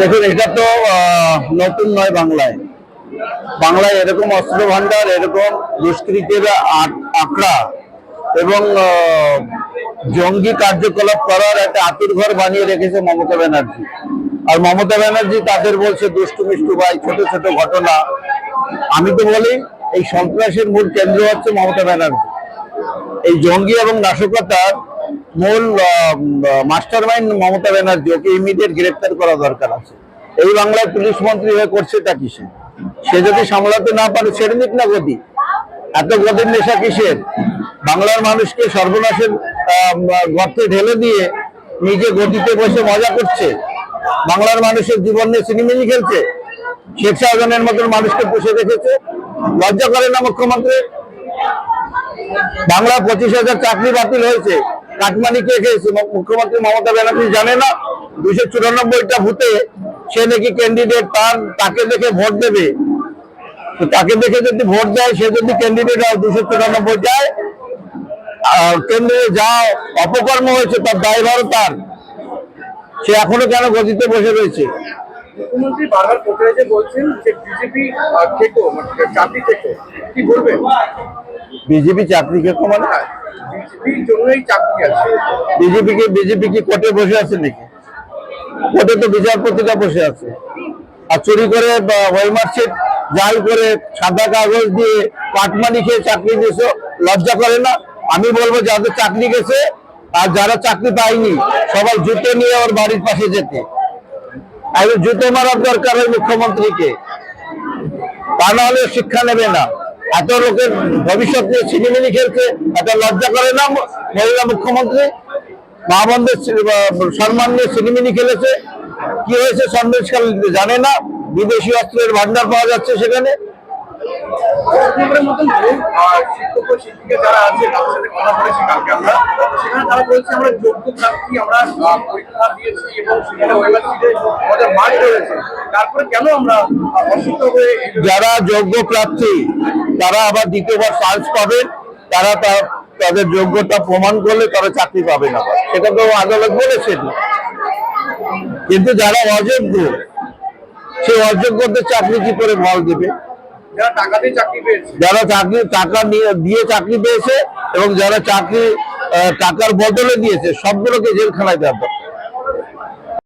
দেখুন, এটা তো নতুন নয় বাংলায়। বাংলায় এরকম অস্ত্র ভান্ডার এরকম দুষ্কৃতের আঁকড়া এবং জঙ্গি কার্যকলাপ করার একটা আতুর ঘর বানিয়ে রেখেছে মমতা ব্যানার্জি। আর মমতা ব্যানার্জি তাদের বলছে, দুষ্টু মিষ্টু ভাই, ছোট ছোট ঘটনা। আমি তো বলি, এই সন্ত্রাসের মূল কেন্দ্র হচ্ছে মমতা ব্যানার্জি। এই জঙ্গি এবং নাশকতার মূল মাস্টার মাইন্ড মমতা ব্যানার্জি, ওকে ইমিডিয়েট গ্রেপ্তার করা দরকার আছে। এই বাংলার পুলিশ মন্ত্রী হয়ে করছেটা কিসে সে যদি সামলাতে না পারে ছেড়ে নিক না গতি। এত গতির নেশা কিসের? বাংলার মানুষকে সর্বনাশের গর্তে ঢেলে দিয়ে নিজে গতিতে বসে মজা করছে। বাংলার মানুষের জীবন নিয়ে সিনেমিনি খেলছে। শেখ শাহজাহানের মতন মানুষকে পুষে রেখেছে লজ্জা করে না মুখ্যমন্ত্রী? বাংলা পঁচিশ হাজার চাকরি বাতিল হয়েছে। কাটমানি কে খেয়েছে? মুখ্যমন্ত্রী মমতা ব্যানার্জি জানে না? দুশো চুরানব্বইটা ভূতে সে নাকি ক্যান্ডিডেট তার তাকে দেখে ভোট দেবে। তো তাকে দেখে যদি ভোট দেয়, সে যদি ক্যান্ডিডেট হয় দুশো চুরানব্বই যায়। কেন্দ্রে যা অপকর্ম হয়েছে, তার দায়ভারও তার। সে এখনও কেন গতিতে বসে রয়েছে? মুখ্যমন্ত্রী বলছেন যে বিজেপি মানে কি বিজেপি চাকরি খেতো মানে বিজেপির জন্যই চাকরি আছে বিজেপি কে, বিজেপি কি কোর্টে বসে আছে নাকি? কোর্টে তো বিচারপতিরা বসে আছে। আর চুরি করে ওয়েলমার্কশিট জাল করে সাদা কাগজ দিয়ে কাটমানি খেয়ে চাকরি দিয়েছ, লজ্জা করে না? আমি বলব যাদের চাকরি গেছে, আর যারা চাকরি পায়নি, সবাই জুতো নিয়ে ওর বাড়ির পাশে যেতে। এখন জুতো মারার দরকার হয় মুখ্যমন্ত্রীকে। তা না হলে শিক্ষা নেবে না। এত লোকের ভবিষ্যৎ নিয়ে ছিনিমিনি খেলছে, এত লজ্জা করে না মহিলা মুখ্যমন্ত্রী? মহাবন্ধের সম্মান নিয়ে ছিনিমিনি খেলেছে। কি হয়েছে সন্দেশকাল জানে না। বিদেশি অস্ত্রের ভান্ডার পাওয়া যাচ্ছে সেখানে। যারা তারা যোগ্য প্রার্থী, তারা আবার দ্বিতীয়বার চান্স পাবেন তারা, তাদের যোগ্যতা প্রমাণ করলে তারা চাকরি পাবে না। সেটা তো আদালত বলেছেন। কিন্তু যারা অযোগ্য, সে অযোগ্যদের চাকরি কি করে ফল দেবে? যারা চাকরি টাকা দিয়ে চাকরি পেয়েছে এবং যারা চাকরি টাকার বদলে দিয়েছে, সবগুলোকে জেলখানায় দেওয়া